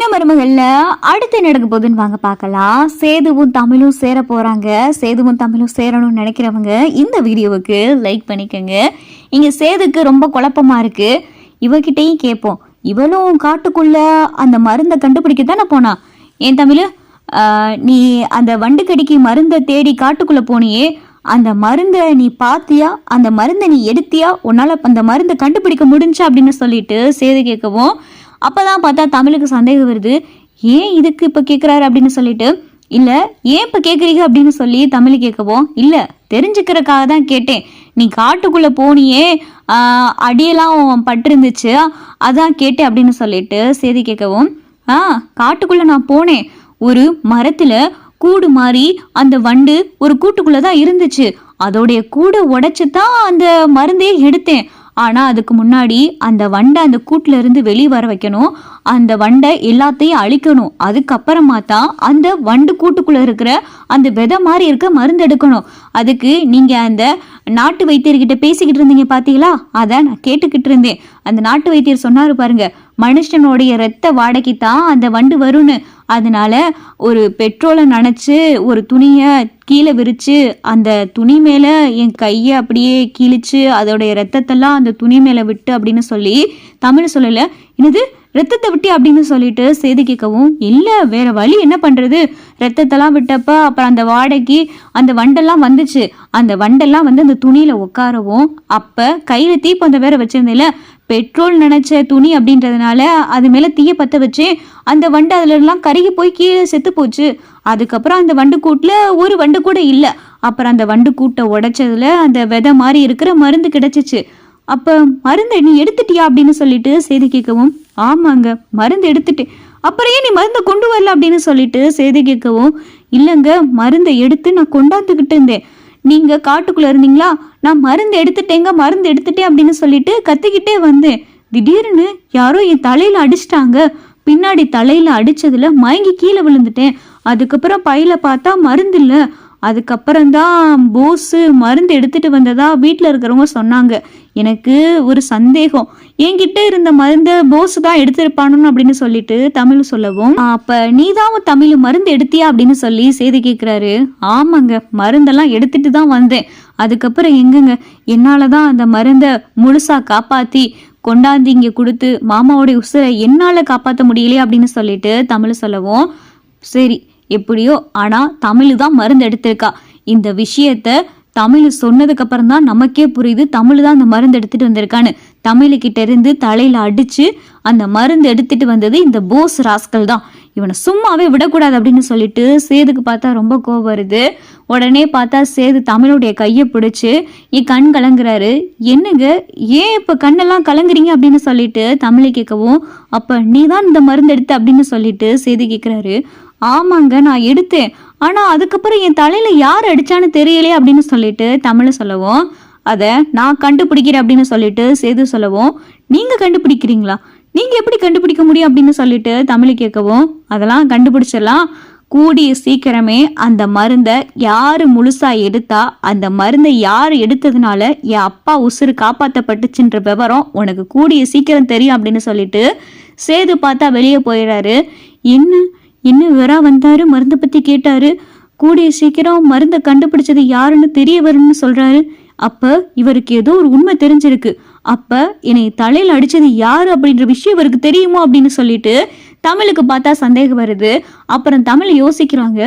சின்ன மருமகள்ல? அடுத்து நடக்க போகுதுன்னு வாங்க பார்க்கலாம். சேதுவும் தமிழும் சேர போறாங்க. சேதுவும் தமிழும் சேரணும்னு நினைக்கிறவங்க இந்த வீடியோவுக்கு லைக் பண்ணிக்கோங்க. இங்க சேதுக்கு ரொம்ப குழப்பமா இருக்கு. இவகிட்டையும் கேட்போம். இவளும் காட்டுக்குள்ள அந்த மருந்தை கண்டுபிடிக்க தானே போனா? ஏன் தமிழ்? நீ அந்த வண்டுக்கடிக்கு மருந்தை தேடி காட்டுக்குள்ள போனியே. அந்த மருந்தை நீ பாத்தியா? அந்த மருந்தை நீ எடுத்தியா? உன்னால அந்த மருந்தை கண்டுபிடிக்க முடிஞ்சா அப்படின்னு சொல்லிட்டு சேது கேட்கவும் அப்பதான் பார்த்தா தமிழுக்கு சந்தேகம் வருது. ஏன் இதுக்கு இப்போ கேட்குறாரு அப்படின்னு சொல்லிட்டு இல்லை ஏன் இப்போ கேட்குறீங்க அப்படின்னு சொல்லி தமிழ் கேட்கவும் இல்லை தெரிஞ்சுக்கிறதுக்காக தான் கேட்டேன். நீ காட்டுக்குள்ளே போனியே அடியெல்லாம் பட்டிருந்துச்சு அதான் கேட்டேன் அப்படின்னு சொல்லிட்டு சேதி கேட்கவும் ஆ காட்டுக்குள்ளே நான் போனேன். ஒரு மரத்தில் கூடு மாதிரி அந்த வண்டு ஒரு கூட்டுக்குள்ளே தான் இருந்துச்சு. அதோடைய கூடை உடைச்சி தான் அந்த மருந்தே எடுத்தேன். ஆனால் அதுக்கு முன்னாடி அந்த வண்டை அந்த கூட்டுல இருந்து வெளியே வர வைக்கணும். அந்த வண்டை எல்லாத்தையும் அழிக்கணும். அதுக்கப்புறமா தான் அந்த வண்டு கூட்டுக்குள்ளே இருக்கிற அந்த விதை மாதிரி இருக்க மருந்து எடுக்கணும். அதுக்கு நீங்கள் அந்த நாட்டு வைத்தியர்கிட்ட பேசிக்கிட்டு இருந்தீங்க பார்த்தீங்களா அதை நான் கேட்டுக்கிட்டு இருந்தேன். அந்த நாட்டு வைத்தியர் சொன்னார் பாருங்க மனுஷனுடைய ரத்த வாடகைக்கு தான் அந்த வண்டு வரும்னு. அதனால ஒரு பெட்ரோலை நினச்சி ஒரு துணியை கீழே விரித்து அந்த துணி மேலே என் கையை அப்படியே கிழிச்சு அதோடைய ரத்தத்தெல்லாம் அந்த துணி மேலே விட்டு அப்படின்னு சொல்லி தமிழ் சொல்லலை. என்னது? ரத்தத்தை விட்டு அப்படின்னு சொல்லிட்டு சேது கேட்கவும் இல்லை வேற வழி என்ன பண்ணுறது ரத்தத்தெல்லாம் விட்டப்ப அப்புறம் அந்த வாடகை அந்த வண்டெல்லாம் வந்துச்சு. அந்த வண்டெல்லாம் வந்து அந்த துணியில் உட்காரவும் அப்போ கையில் தீப்பந்தம் வேற வச்சிருந்தேல பெட்ரோல் நினைச்ச துணி அப்படின்றதுனால அது மேலே தீய பற்ற வச்சு அந்த வண்டு அதுல எல்லாம் கருகி போய் கீழே செத்து போச்சு. அதுக்கப்புறம் அந்த வண்டு கூட்டில் ஒரு வண்டு கூட இல்லை. அப்புறம் அந்த வண்டு கூட்டை உடைச்சதுல அந்த விதை மாதிரி இருக்கிற மருந்து கிடைச்சிச்சு. அப்போ மருந்து நீ எடுத்துட்டியா அப்படின்னு சொல்லிட்டு செய்தி கேட்கவும் ஆமாங்க மருந்து எடுத்துட்டு அப்புறம் ஏன் நீ மருந்தை கொண்டு வரல அப்படின்னு சொல்லிட்டு செய்தி கேட்கவும் இல்லைங்க மருந்தை எடுத்து நான் கொண்டாந்துக்கிட்டு இருந்தேன். நீங்க காட்டுக்குள்ள இருந்தீங்களா? நான் மருந்து எடுத்துட்டேங்க மருந்து எடுத்துட்டேன் அப்படின்னு சொல்லிட்டு கத்திக்கிட்டே வந்தேன். திடீர்னு யாரோ என் தலையில அடிச்சிட்டாங்க. பின்னாடி தலையில அடிச்சதுல மயங்கி கீழே விழுந்துட்டேன். அதுக்கப்புறம் பையில பார்த்தா மருந்து இல்லை. அதுக்கப்புறம் தான் போஸு மருந்து எடுத்துட்டு வந்ததா வீட்டில் இருக்கிறவங்க சொன்னாங்க. எனக்கு ஒரு சந்தேகம். என்கிட்ட இருந்த மருந்தை போஸ் தான் எடுத்திருப்பானு அப்படின்னு சொல்லிட்டு தமிழ் சொல்லவும் அப்போ அப்ப நீ தான் தமிழ் மருந்து எடுத்தியா? அப்படின்னு சொல்லி செய்தி கேட்குறாரு ஆமாங்க மருந்தெல்லாம் எடுத்துட்டு தான் வந்தேன். அதுக்கப்புறம் எங்கங்க? என்னால தான் அந்த மருந்தை முழுசா காப்பாத்தி கொண்டாந்து இங்கே கொடுத்து மாமாவோடைய உசுரை என்னால் காப்பாற்ற முடியலையே? அப்படின்னு சொல்லிட்டு தமிழ் சொல்லவும் சரி எப்படியோ ஆனா தமிழ் தான் மருந்து எடுத்திருக்கா. இந்த விஷயத்த தமிழ் சொன்னதுக்கு அப்புறம் தான் நமக்கே புரியுது தமிழ் தான் அந்த மருந்து எடுத்துட்டு வந்திருக்கான்னு. தமிழுக்கிட்ட இருந்து தலையில அடிச்சு அந்த மருந்து எடுத்துட்டு வந்தது இந்த போஸ் ராஸ்கல் தான். இவனை சும்மாவே விடக்கூடாது அப்படின்னு சொல்லிட்டு சேதுக்கு பார்த்தா ரொம்ப கோவம் வருது. உடனே பார்த்தா சேது தமிழுடைய கையை பிடிச்சு என் கண் கலங்குறாரு. என்னங்க? ஏன் இப்போ கண்ணெல்லாம் கலங்குறீங்க? அப்படின்னு சொல்லிட்டு தமிழை கேட்கவும் அப்போ நீ தான் இந்த மருந்து எடுத்த? அப்படின்னு சொல்லிட்டு சேது கேட்குறாரு. ஆமாங்க நான் எடுத்தேன். ஆனால் அதுக்கப்புறம் என் தலையில் யார் அடிச்சான்னு தெரியலையே அப்படின்னு சொல்லிட்டு தமிழை சொல்லவும் அதை நான் கண்டுபிடிக்கிறேன் அப்படின்னு சொல்லிட்டு சேது சொல்லவும் நீங்கள் கண்டுபிடிக்கிறீங்களா? நீங்கள் எப்படி கண்டுபிடிக்க முடியும்? அப்படின்னு சொல்லிட்டு தமிழ் கேட்கவும் அதெல்லாம் கண்டுபிடிச்சிடலாம். கூடிய சீக்கிரமே அந்த மருந்தை யார் முழுசாக எடுத்தா அந்த மருந்தை யார் எடுத்ததுனால என் அப்பா உசுறு காப்பாற்றப்பட்டுச்சுன்ற விவரம் உனக்கு கூடிய சீக்கிரம் தெரியும் அப்படின்னு சொல்லிட்டு சேது பார்த்தா வெளியே போயிடுறாரு என்ன? என்ன விவரா வந்தாரு? மருந்தை பற்றி கேட்டாரு. கூடிய சீக்கிரம் மருந்தை கண்டுபிடிச்சது யாருன்னு தெரிய வரும்னு சொல்கிறாரு அப்போ இவருக்கு ஏதோ ஒரு உண்மை தெரிஞ்சிருக்கு. அப்ப என்னை தலையில் அடிச்சது யாரு அப்படின்ற விஷயம் இவருக்கு தெரியுமோ அப்படின்னு சொல்லிட்டு தமிழுக்கு பார்த்தா சந்தேகம் வருது. அப்புறம் தமிழ் யோசிக்கிறாங்க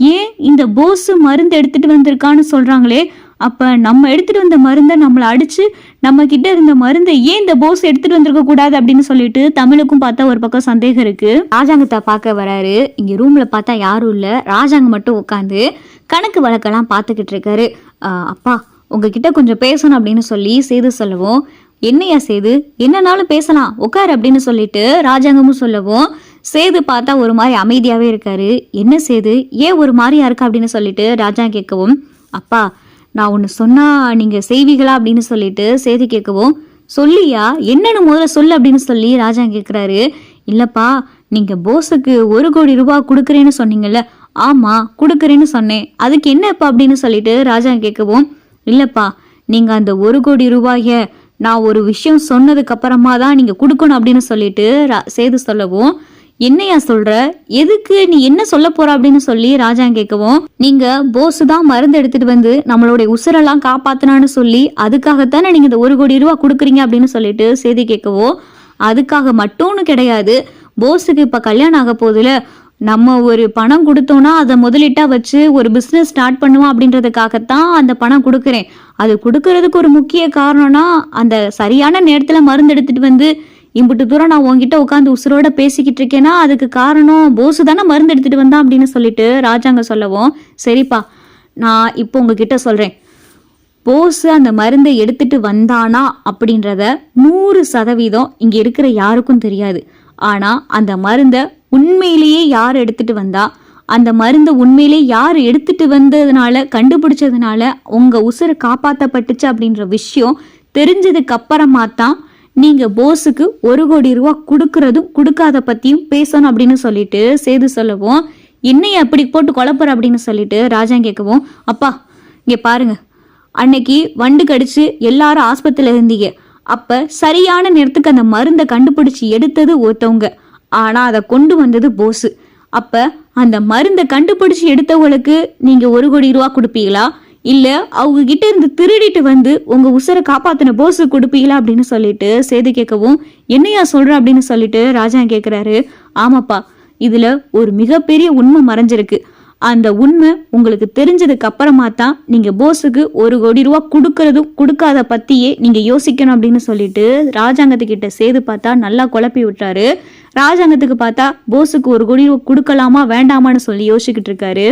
ஏன் இந்த போஸ் மருந்து எடுத்துட்டு வந்திருக்கான்னு சொல்றாங்களே? அப்ப நம்ம எடுத்துட்டு வந்த மருந்தை நம்மளை அடிச்சு நம்ம கிட்ட இருந்த மருந்தை ஏன் இந்த போஸ் எடுத்துட்டு வந்திருக்க கூடாது? அப்படின்னு சொல்லிட்டு தமிழுக்கும் பார்த்தா ஒரு பக்கம் சந்தேகம் இருக்கு. ராஜாங்கத்தை பார்க்க வராரு. இங்க ரூம்ல பார்த்தா யாரும் இல்ல. ராஜாங்க மட்டும் உட்காந்து கணக்கு வழக்கெல்லாம் பார்த்துக்கிட்டு இருக்காரு. அப்பா உங்ககிட்ட கொஞ்சம் பேசணும் அப்படின்னு சொல்லி செய்து சொல்லவும் என்னையா சேது? என்னனாலும் பேசலாம். உட்காரு அப்படின்னு சொல்லிட்டு ராஜாங்கமும் சொல்லவும் சேது பார்த்தா ஒரு மாதிரி அமைதியாவே இருக்காரு. என்ன சேது? ஏன் ஒரு மாதிரியா இருக்கா அப்படின்னு சொல்லிட்டு ராஜா கேட்கவும் அப்பா நான் ஒன்று சொன்னா நீங்க செய்வீங்களா அப்படின்னு சொல்லிட்டு சேது கேட்கவும் சொல்லியா? என்னன்னு முதல்ல சொல்லு அப்படின்னு சொல்லி ராஜா கேட்குறாரு. இல்லப்பா நீங்க போஸுக்கு ஒரு கோடி ரூபாய் கொடுக்குறேன்னு சொன்னீங்கல்ல ஆமா கொடுக்குறேன்னு சொன்னேன். அதுக்கு என்னப்பா அப்படின்னு சொல்லிட்டு ராஜா கேட்கவும் இல்லப்பா நீங்க அந்த ஒரு கோடி ரூபாயை நான் ஒரு விஷயம் சொன்னதுக்கு அப்புறமா தான் நீங்க கொடுக்கணும் அப்படின்னு சொல்லிட்டு ரா- சேது சொல்லவும் என்னையா சொல்ற? எதுக்கு நீ என்ன சொல்ல போற அப்படின்னு சொல்லி ராஜா கேட்கவும் நீங்க போஸ் தான் மருந்து எடுத்துட்டு வந்து நம்மளுடைய உசுரெல்லாம் காப்பாத்தினான்னு சொல்லி அதுக்காகத்தானே நீங்க இந்த ஒரு கோடி ரூபா கொடுக்குறீங்க அப்படின்னு சொல்லிட்டு செய்தி கேட்கவும் அதுக்காக மட்டும்னு கிடையாது. போஸுக்கு இப்ப கல்யாணம் ஆக போதுல நம்ம ஒரு பணம் கொடுத்தோம்னா அதை முதலீட்டா வச்சு ஒரு பிஸ்னஸ் ஸ்டார்ட் பண்ணுவோம் அப்படின்றதுக்காகத்தான் அந்த பணம் கொடுக்குறேன். அது கொடுக்கறதுக்கு ஒரு முக்கிய காரணம்னா அந்த சரியான நேரத்துல மருந்து எடுத்துட்டு வந்து இம்புட்டு தூரம் நான் உன்கிட்ட உட்காந்து உசுரோட பேசிக்கிட்டு இருக்கேன்னா அதுக்கு காரணம் போசு தானே மருந்து எடுத்துட்டு வந்தான் அப்படின்னு சொல்லிட்டு ராஜாங்க சொல்லவும் சரிப்பா நான் இப்போ உங்ககிட்ட சொல்றேன். போஸு அந்த மருந்தை எடுத்துட்டு வந்தானா அப்படின்றத நூறு சதவீதம் இங்க இருக்கிற யாருக்கும் தெரியாது. ஆனா அந்த மருந்தை உண்மையிலேயே யார் எடுத்துட்டு வந்தா? அந்த மருந்தை உண்மையிலே யார் எடுத்துட்டு வந்ததுனால கண்டுபிடிச்சதுனால உங்க உசுரை காப்பாற்றப்பட்டுச்சு அப்படின்ற விஷயம் தெரிஞ்சதுக்கு அப்புறமா தான் நீங்க போஸுக்கு ஒரு கோடி ரூபா கொடுக்கறதும் கொடுக்காத பத்தியும் பேசணும் அப்படின்னு சொல்லிட்டு சேது சொல்லவும் என்னைய அப்படி போட்டு குழப்பற அப்படின்னு சொல்லிட்டு ராஜா கேட்கவும் அப்பா இங்க பாருங்க. அன்னைக்கு வண்டு கடிச்சு எல்லாரும் ஆஸ்பத்திரியில இருந்தீங்க. அப்ப சரியான நேரத்துக்கு அந்த மருந்தை கண்டுபிடிச்சு எடுத்தது ஒருத்தவங்க. ஆனா அதை கொண்டு வந்தது போஸு. அப்ப அந்த மருந்தை கண்டுபிடிச்சு எடுத்தவங்களுக்கு நீங்க ஒரு கோடி ரூபா கொடுப்பீங்களா? இல்ல அவங்க கிட்ட இருந்து திருடிட்டு வந்து உங்க உசுரை காப்பாத்தின போஸு கொடுப்பீங்களா அப்படின்னு சொல்லிட்டு சேது கேட்கவும் என்னையா சொல்ற? அப்படின்னு சொல்லிட்டு ராஜா கேக்குறாரு. ஆமாப்பா இதுல ஒரு மிகப்பெரிய உண்மை மறைஞ்சிருக்கு. அந்த உண்மை உங்களுக்கு தெரிஞ்சதுக்கு அப்புறமா தான் நீங்க போஸுக்கு ஒரு கோடி ரூபா கொடுக்கறதும் கொடுக்காத பத்தியே நீங்க யோசிக்கணும் அப்படின்னு சொல்லிட்டு ராஜாங்கத்துக்கிட்ட சேது பார்த்தா நல்லா குழப்பி விட்டாரு ராஜாங்கத்துக்கு பார்த்தா போஸுக்கு ஒரு கோடி கொடுக்கலாமா வேண்டாமான்னு சொல்லி யோசிச்சுக்கிட்டு இருக்காரு.